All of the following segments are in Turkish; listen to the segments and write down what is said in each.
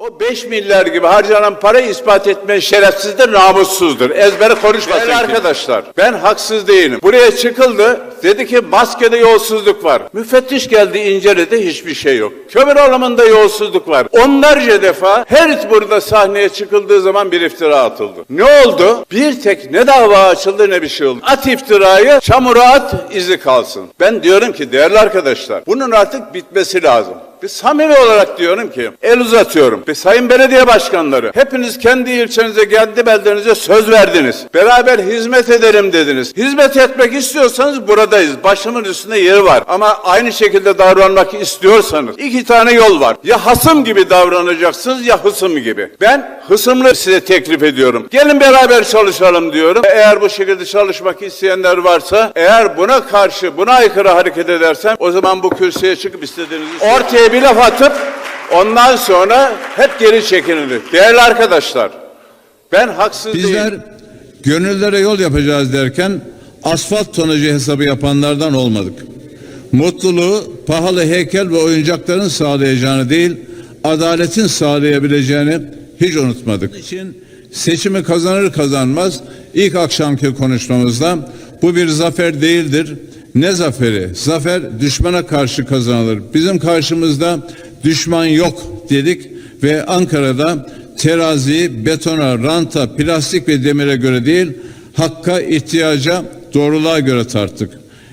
O 5 milyar gibi harcanan parayı ispat etme şerefsizdir, namussuzdur. Ezbere konuşmasın. Değerli arkadaşlar, ben haksız değilim. Buraya çıkıldı, dedi ki maskede yolsuzluk var. Müfettiş geldi inceledi, hiçbir şey yok. Kömür alımında yolsuzluk var. Onlarca defa her burada sahneye çıkıldığı zaman bir iftira atıldı. Ne oldu? Bir tek ne dava açıldı ne bir şey oldu. At iftirayı, çamura at, izi kalsın. Ben diyorum ki değerli arkadaşlar, bunun artık bitmesi lazım. Bir samimi olarak diyorum ki el uzatıyorum. Bir sayın belediye başkanları hepiniz kendi ilçenize kendi beldenize söz verdiniz. Beraber hizmet edelim dediniz. Hizmet etmek istiyorsanız buradayız. Başımın üstünde yeri var. Ama aynı şekilde davranmak istiyorsanız iki tane yol var. Ya hasım gibi davranacaksınız ya hısım gibi. Ben hısımlı size teklif ediyorum. Gelin beraber çalışalım diyorum. Eğer bu şekilde çalışmak isteyenler varsa eğer buna karşı buna aykırı hareket edersem o zaman bu kürsüye çıkıp istediğinizi ortaya bir laf atıp ondan sonra hep geri çekinilir. Değerli arkadaşlar ben haksız Bizler değilim. gönüllere yol yapacağız derken asfalt tonajı hesabı yapanlardan olmadık. Mutluluğu pahalı heykel ve oyuncakların sağlayacağını değil, adaletin sağlayabileceğini hiç unutmadık. için seçimi kazanır kazanmaz ilk akşamki konuşmamızda bu bir zafer değildir. Ne zaferi? Zafer düşmana karşı kazanılır. Bizim karşımızda düşman yok dedik ve Ankara'da teraziyi betona, ranta, plastik ve demire göre değil, hakka, ihtiyaca, doğruluğa göre tarttık.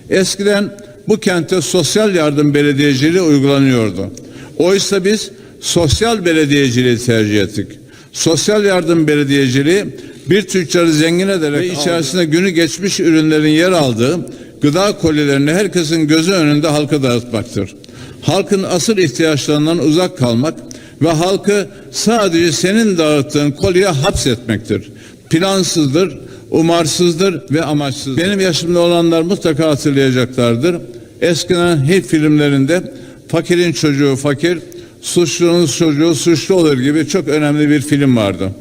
Eskiden bu kente sosyal yardım belediyeciliği uygulanıyordu. Oysa biz sosyal belediyeciliği tercih ettik. Sosyal yardım belediyeciliği bir tüccarı zengin ederek ve içerisinde günü geçmiş ürünlerin yer aldığı gıda kolilerini herkesin gözü önünde halka dağıtmaktır. Halkın asıl ihtiyaçlarından uzak kalmak ve halkı sadece senin dağıttığın kolye hapsetmektir. Plansızdır, umarsızdır ve amaçsızdır. Benim yaşımda olanlar mutlaka hatırlayacaklardır. Eskiden hep filmlerinde fakirin çocuğu fakir, suçlunun çocuğu suçlu olur gibi çok önemli bir film vardı.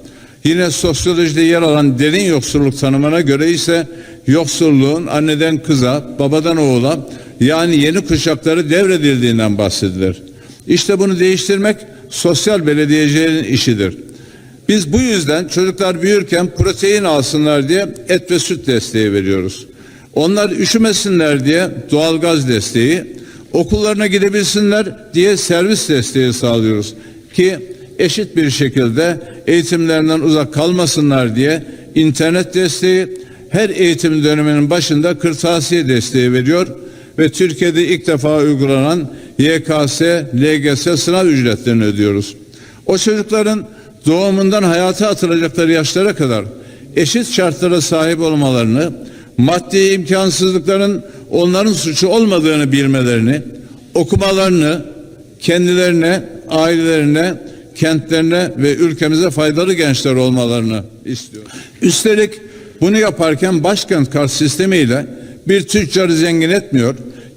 Yine sosyolojide yer alan derin yoksulluk tanımına göre ise yoksulluğun anneden kıza, babadan oğula yani yeni kuşakları devredildiğinden bahsedilir. İşte bunu değiştirmek sosyal belediyecilerin işidir. Biz bu yüzden çocuklar büyürken protein alsınlar diye et ve süt desteği veriyoruz. Onlar üşümesinler diye doğalgaz desteği, okullarına gidebilsinler diye servis desteği sağlıyoruz. Ki eşit bir şekilde eğitimlerinden uzak kalmasınlar diye internet desteği, her eğitim döneminin başında kırtasiye desteği veriyor ve Türkiye'de ilk defa uygulanan YKS, LGS sınav ücretlerini ödüyoruz. O çocukların doğumundan hayata atılacakları yaşlara kadar eşit şartlara sahip olmalarını, maddi imkansızlıkların onların suçu olmadığını bilmelerini, okumalarını kendilerine, ailelerine, kentlerine ve ülkemize faydalı gençler olmalarını istiyor. Üstelik bunu yaparken başkent kart sistemiyle bir tüccarı zengin etmiyor,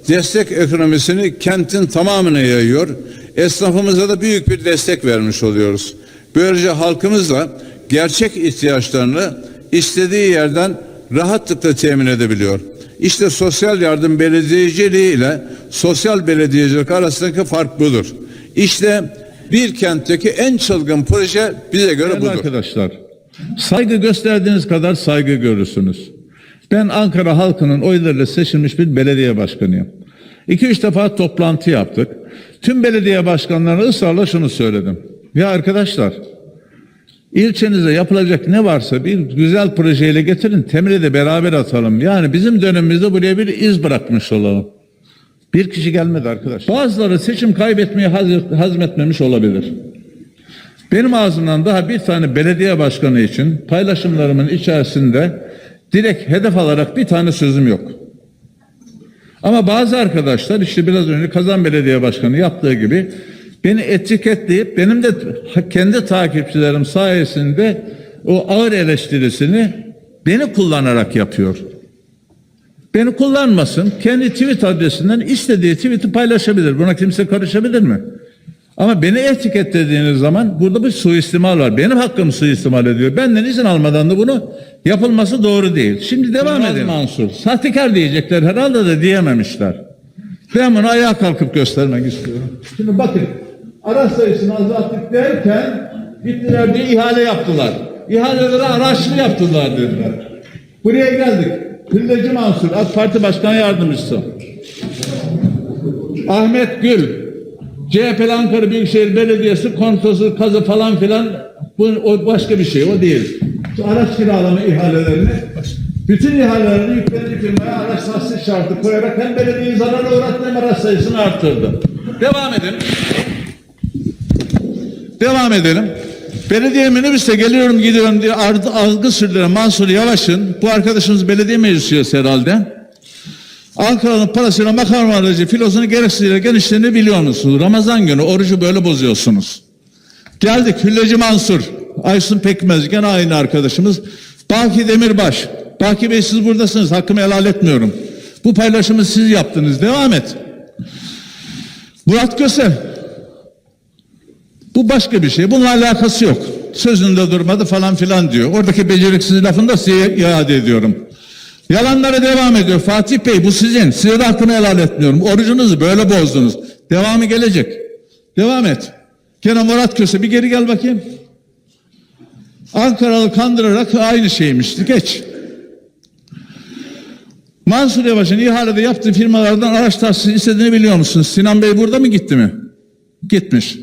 destek ekonomisini kentin tamamına yayıyor, esnafımıza da büyük bir destek vermiş oluyoruz. Böylece halkımız da gerçek ihtiyaçlarını istediği yerden rahatlıkla temin edebiliyor. İşte sosyal yardım belediyeciliği ile sosyal belediyecilik arasındaki fark budur. İşte bir kentteki en çılgın proje bize göre Değerli budur. arkadaşlar, saygı gösterdiğiniz kadar saygı görürsünüz. Ben Ankara halkının oylarıyla seçilmiş bir belediye başkanıyım. İki üç defa toplantı yaptık. Tüm belediye başkanlarına ısrarla şunu söyledim. Ya arkadaşlar, ilçenize yapılacak ne varsa bir güzel projeyle getirin, temeli de beraber atalım. Yani bizim dönemimizde buraya bir iz bırakmış olalım. Bir kişi gelmedi arkadaş. Bazıları seçim kaybetmeyi haz- hazmetmemiş olabilir. Benim ağzımdan daha bir tane belediye başkanı için paylaşımlarımın içerisinde direkt hedef alarak bir tane sözüm yok. Ama bazı arkadaşlar işte biraz önce Kazan Belediye Başkanı yaptığı gibi beni etiketleyip benim de kendi takipçilerim sayesinde o ağır eleştirisini beni kullanarak yapıyor. Beni kullanmasın. Kendi tweet adresinden istediği tweet'i paylaşabilir. Buna kimse karışabilir mi? Ama beni etiketlediğiniz zaman burada bir suistimal var. Benim hakkımı suistimal ediyor. Benden izin almadan da bunu yapılması doğru değil. Şimdi devam edelim. Mansur. Sahtekar diyecekler herhalde de diyememişler. Ben bunu ayağa kalkıp göstermek istiyorum. Şimdi bakın. araç sayısını azalttık derken gittiler bir ihale yaptılar. İhalelere araçlı yaptılar dediler. Buraya geldik. Hülleci Mansur, AK Parti Başkan Yardımcısı. Ahmet Gül, CHP Ankara Büyükşehir Belediyesi kontrolsüz kazı falan filan bu o başka bir şey o değil. Şu araç kiralama ihalelerini bütün ihalelerini yüklediği firmaya araç tahsis şartı koyarak hem belediyeyi zarara uğrattı hem araç sayısını arttırdı. Devam edin. Devam edelim. Belediye minibüste geliyorum gidiyorum diye algı sürdüren Mansur Yavaş'ın bu arkadaşımız belediye meclis üyesi herhalde. Ankara'nın parasıyla makarna aracı filosunu gereksiz yere genişlerini biliyor musunuz? Ramazan günü orucu böyle bozuyorsunuz. Geldik Hülleci Mansur, Aysun Pekmez gene aynı arkadaşımız. Baki Demirbaş. Baki Bey siz buradasınız hakkımı helal etmiyorum. Bu paylaşımı siz yaptınız devam et. Murat Köse. Bu başka bir şey. Bununla alakası yok. Sözünde durmadı falan filan diyor. Oradaki beceriksiz lafını da size iade ediyorum. Yalanlara devam ediyor. Fatih Bey bu sizin. Size de hakkını helal etmiyorum. Orucunuzu böyle bozdunuz. Devamı gelecek. Devam et. Gene Murat Köse bir geri gel bakayım. Ankaralı kandırarak aynı şeymiş. Geç. Mansur Yavaş'ın ihalede yaptığı firmalardan araç tahsisi istediğini biliyor musunuz? Sinan Bey burada mı gitti mi? Gitmiş.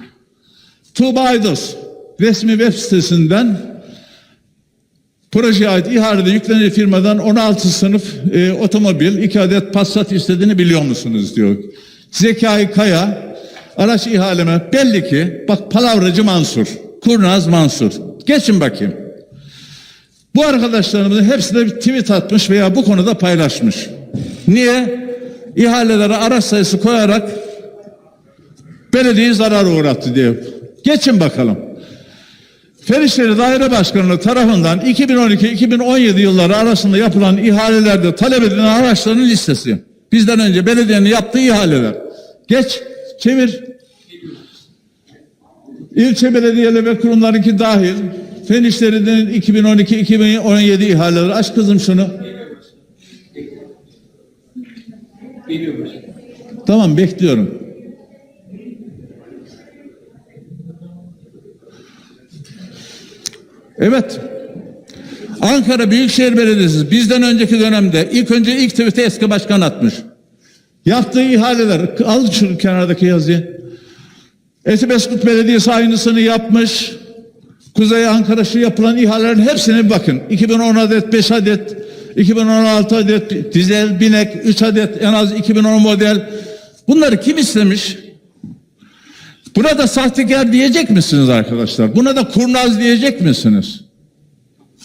Tuğba Aydos resmi web sitesinden projeye ait ihalede yüklenen firmadan 16 sınıf e, otomobil, 2 adet Passat istediğini biliyor musunuz diyor. Zekai Kaya araç ihaleme belli ki bak palavracı Mansur, kurnaz Mansur. Geçin bakayım. Bu arkadaşlarımızın hepsi de bir tweet atmış veya bu konuda paylaşmış. Niye? İhalelere araç sayısı koyarak belediyeyi zarar uğrattı diye. Geçin bakalım. Fenişehir Daire Başkanlığı tarafından 2012-2017 yılları arasında yapılan ihalelerde talep edilen araçların listesi. Bizden önce belediyenin yaptığı ihaleler. Geç, çevir. İlçe belediyeleri ve kurumlarınki dahil. Fenişehir'in 2012-2017 ihaleleri. Aç kızım şunu. Tamam bekliyorum. Evet. Ankara Büyükşehir Belediyesi bizden önceki dönemde ilk önce ilk tweet'i eski başkan atmış. Yaptığı ihaleler al şu kenardaki yazıyı. Etibeskut Belediyesi aynısını yapmış. Kuzey Ankara şu yapılan ihalelerin hepsine bakın. 2010 adet 5 adet 2016 adet dizel binek 3 adet en az 2010 model. Bunları kim istemiş? Buna da sahtekar diyecek misiniz arkadaşlar? Buna da kurnaz diyecek misiniz?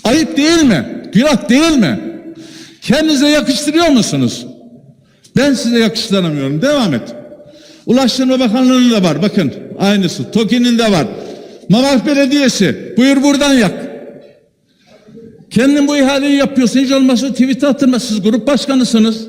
Ayıp değil mi? Günah değil mi? Kendinize yakıştırıyor musunuz? Ben size yakıştıramıyorum. Devam et. Ulaştırma Bakanlığı'nın da var. Bakın aynısı. TOKİ'nin de var. Mamak Belediyesi. Buyur buradan yak. Kendin bu ihaleyi yapıyorsun. Hiç olmazsa tweet attırma. Siz grup başkanısınız.